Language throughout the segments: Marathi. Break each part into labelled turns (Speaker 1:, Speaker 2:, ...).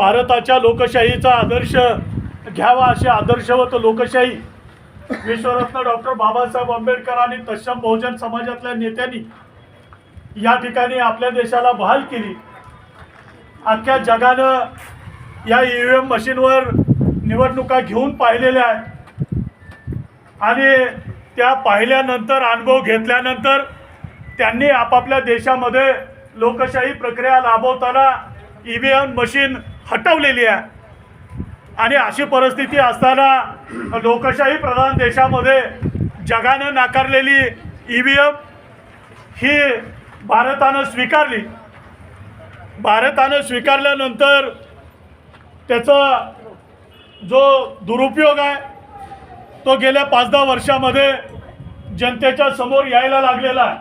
Speaker 1: भारताच्या लोकशाहीचा आदर्श घ्यावा असे आदर्शवत लोकशाही. विश्वरत्न डॉक्टर बाबासाहेब आंबेडकर आणि तत्सम बहुजन समाजातल्या नेत्यांनी या ठिकाणी आपल्या देशाला बहाल केली. अख्ख्या जगानं या ई व्ही एम मशीनवर निवडणुका घेऊन पाहिलेल्या आहेत. आणि त्या पाहिल्यानंतर अनुभव घेतल्यानंतर त्यांनी आपापल्या देशामध्ये लोकशाही प्रक्रिया राबवताना ई व्ही एम मशीन हटवलेली आहे. आणि अशी परिस्थिती असताना लोकशाही प्रधान देशामध्ये जगानं नाकारलेली ई व्ही एम ही भारतानं स्वीकारली. भारतानं स्वीकारल्यानंतर त्याचा जो दुरुपयोग आहे तो गेल्या पाच दहा वर्षामध्ये जनतेच्या समोर यायला लागलेला आहे.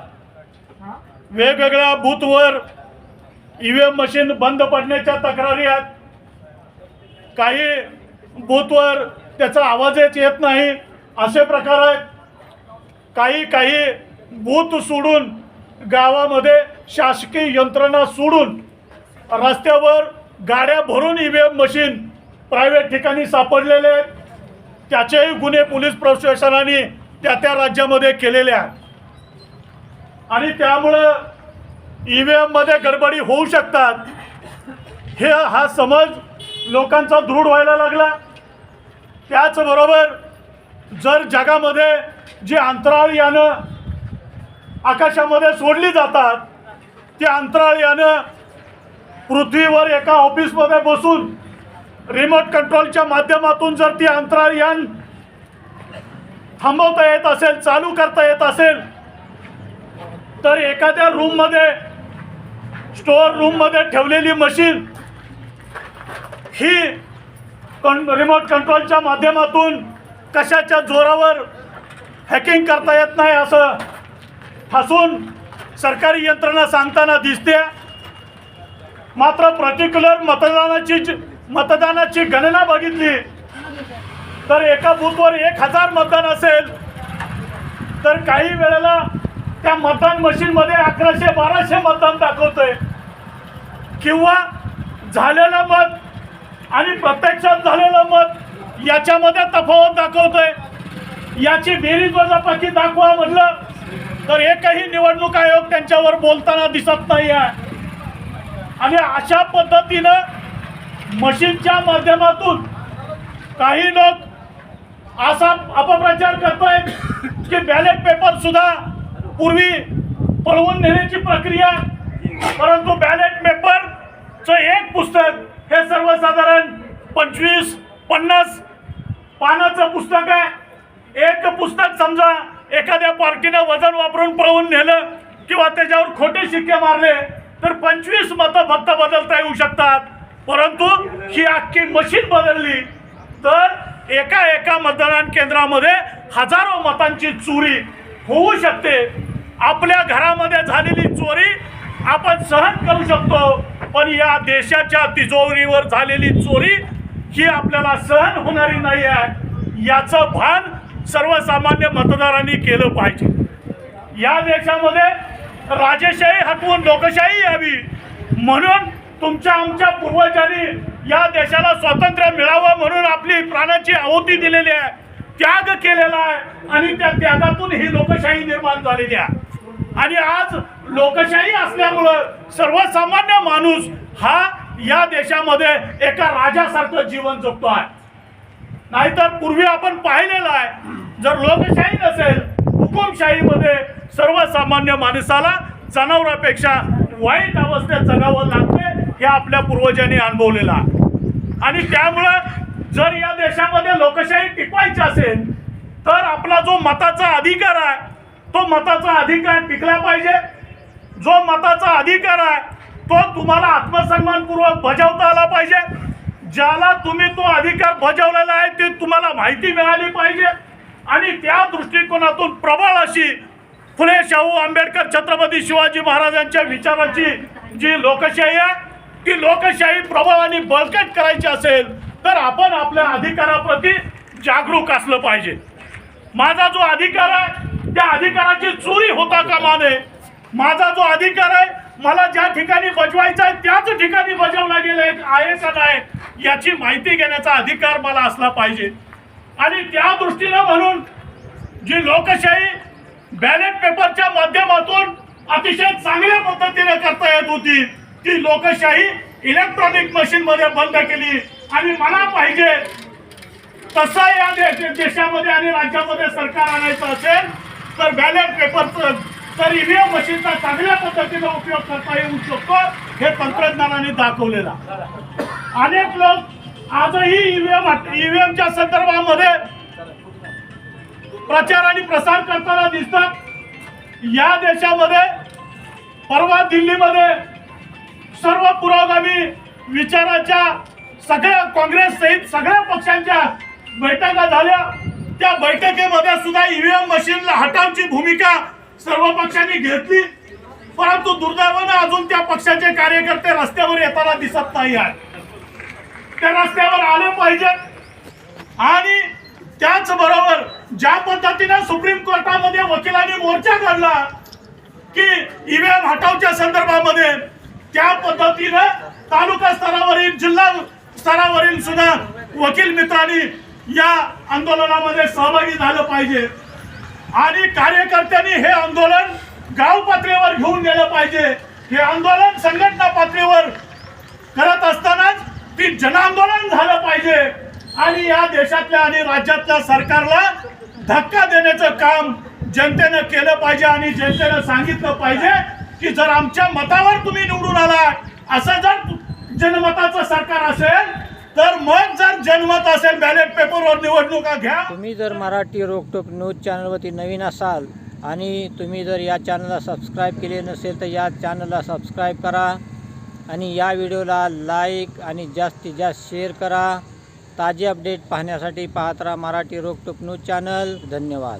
Speaker 1: वेगवेगळ्या बूथवर ई व्ही एम मशीन बंद पडण्याच्या तक्रारी आहेत. काही बूथवर त्याचा आवाजच येत नाही. असे प्रकार आहेत. काही काही बूथ सोडून गावामध्ये शासकीय यंत्रणा सोडून रस्त्यावर गाड्या भरून E V M machine private ठिकाणी सापडलेले आहेत. त्याचेही गुन्हे पोलीस प्रशासनाने त्या त्या राज्यामध्ये केलेले आहेत. आणि त्यामुळं ई व्ही एममध्ये गडबडी होऊ शकतात. हे हा समज लोकांचा दृढ व्हायला लागला. त्याचबरोबर जर जगामध्ये जी अंतराळ यानं आकाशामध्ये सोडली जातात ती अंतराळ यानं पृथ्वीवर एका ऑफिसमध्ये बसून रिमोट कंट्रोलच्या माध्यमातून जर ती अंतराळ यान थांबवता येत असेल चालू करता येत असेल तर एखाद्या रूममध्ये स्टोअर रूममध्ये ठेवलेली मशीन ही कं रिमोट कंट्रोलच्या माध्यमातून कशाच्या जोरावर हॅकिंग करता येत नाही असं फसून सरकारी यंत्रणा सांगताना दिसते. मात्र पर्टिक्युलर मतदानाची जी- मतदानाची गणना बघितली तर एका बूथवर एक हजार मतदान असेल तर काही वेळेला त्या मतदान मशीनमध्ये अकराशे बाराशे मतदान दाखवतंय. किंवा झालेलं मत आणि प्रत्यक्षात झालेलं मत याच्यामध्ये तफावत दाखवतोय. याची बेरीज वजाबाकी दाखवा म्हटलं तर एकही निवडणूक आयोग त्यांच्यावर बोलताना दिसत नाही आहे आणि अशा पद्धतीनं मशीनच्या माध्यमातून काही लोक असा अपप्रचार करतायत की बॅलेट पेपर सुद्धा पूर्वी पळवून नेण्याची प्रक्रिया परंतु बॅलेट पेपरचं एक पुस्तक साधारण पंचवीस पन्नास पानाचं पुस्तक आहे. एक पुस्तक समजा एखाद्या पार्टीनं वजन वापरून पळवून नेलं किंवा त्याच्यावर खोटे शिक्के मारले तर पंचवीस मतं फक्त बदलता येऊ शकतात. परंतु ही अख्खी मशीन बदलली तर एका एका मतदान केंद्रामध्ये हजारो मतांची चोरी होऊ शकते. आपल्या घरामध्ये झालेली चोरी आपण सहन करू शकतो. पण या देशाच्या तिजोरीवर झालेली चोरी ही आपल्याला सहन होणारी नाही आहे. याचं भान सर्वसामान्य मतदारांनी केलं पाहिजे. या देशामध्ये राजेशाही हटवून लोकशाही यावी. म्हणून तुमच्या आमच्या पूर्वजांनी या देशाला स्वातंत्र्य मिळावं म्हणून आपली प्राणाची आहुती दिलेली आहे. त्याग केलेला आहे आणि त्या त्यागातून ही लोकशाही निर्माण झालेली आहे. आणि आज लोकशाही असल्यामुळं सर्वसामान्य माणूस हा या देशामध्ये एका राजासारखं जीवन जगतो आहे नाहीतर पूर्वी आपण पाहिलेलं आहे जर लोकशाही नसेल हुकुमशाहीमध्ये सर्वसामान्य माणसाला जनावरापेक्षा वाईट अवस्थेत जगावं लागते हे आपल्या पूर्वजांनी अनुभवलेलं आहे. आणि त्यामुळं जर या देशामध्ये लोकशाही टिकवायची असेल तर आपला जो मताचा अधिकार आहे तो मताचा अधिकार टिकला पाहिजे. जो मताचा अधिकार आहे तो तुम्हाला आत्मसन्मानपूर्वक बजावता आला पाहिजे. ज्याला तुम्ही तो अधिकार बजावलेला आहे ते तुम्हाला माहिती मिळाली पाहिजे. आणि त्या दृष्टिकोनातून प्रबळ अशी फुले शाहू आंबेडकर छत्रपती शिवाजी महाराजांच्या विचाराची जी लोकशाही आहे ती लोकशाही प्रबळ आणि बळकट करायची असेल तर आपण आपल्या अधिकाराप्रती जागरूक असलं पाहिजे. माझा जो अधिकार आहे त्या अधिकाराची चोरी होता कामा नये. माझा जो अधिकार आहे मला ज्या ठिकाणी बजवायचा आहे त्याच ठिकाणी बजावला एक आहे का नाही याची माहिती घेण्याचा अधिकार मला असला पाहिजे. आणि त्या दृष्टीनं म्हणून जी लोकशाही बॅलेट पेपरच्या माध्यमातून अतिशय चांगल्या पद्धतीने करता येत होती ती लोकशाही इलेक्ट्रॉनिक मशीन मध्ये बंद केली. आणि मला पाहिजे तसा या देशामध्ये आणि राज्यामध्ये सरकार आणायचं असेल तर बॅलेट पेपरचं तर ईव्हीएम मशीनचा चांगल्या पद्धतीचा उपयोग करता येऊ शकतो हे तंत्रज्ञानाने दाखवलेला अनेक लोक आजही ईव्हीएम ईव्हीएमच्या संदर्भामध्ये प्रचार आणि प्रसार करताना दिसतात. या देशामध्ये परवा दिल्लीमध्ये सर्व पुरोगामी विचाराच्या सगळ्या काँग्रेस सहित सगळ्या पक्षांच्या बैठका झाल्या. त्या बैठकीमध्ये सुद्धा ईव्हीएम मशीनला हटावची भूमिका सर्व पक्षांनी घेतली. परंतु दुर्दैवानं अजून त्या पक्षाचे कार्यकर्ते रस्त्यावर येताना दिसत नाही आहेत. त्या रस्त्यावर आले पाहिजेत. आणि त्याचबरोबर ज्या पद्धतीने सुप्रीम कोर्टामध्ये वकिलांनी मोर्चा काढला की ईव्हीएम हटावच्या संदर्भामध्ये त्या पद्धतीनं तालुका स्तरावरील जिल्हा स्तरावरील सुद्धा वकील मित्रांनी या आंदोलनामध्ये सहभागी झालं पाहिजे. आणि कार्यकर्त्यांनी हे आंदोलन गाव पातळीवर घेऊन गेलं पाहिजे. हे आंदोलन संघटना पातळीवर करत असतानाच ती जनांदोलन झालं पाहिजे. आणि या देशातल्या आणि राज्यातल्या सरकारला धक्का देण्याचं काम जनतेनं केलं पाहिजे आणि जनतेनं सांगितलं पाहिजे की जर आमच्या मतावर तुम्ही निवडून आला असं जर जनमताचं सरकार असेल तर मग जर जनमत असेल बॅलेट पेपरवर निवडणुका घ्या.
Speaker 2: तुम्ही जर मराठी रोकटोक न्यूज चॅनलवरती नवीन असाल आणि तुम्ही जर या चॅनलला सबस्क्राईब केले नसेल तर या चॅनलला सबस्क्राईब करा आणि या व्हिडिओला लाईक आणि जास्तीत जास्त शेअर करा. ताजे अपडेट पाहण्यासाठी पाहत राहा मराठी रोकटोक न्यूज चॅनल. धन्यवाद.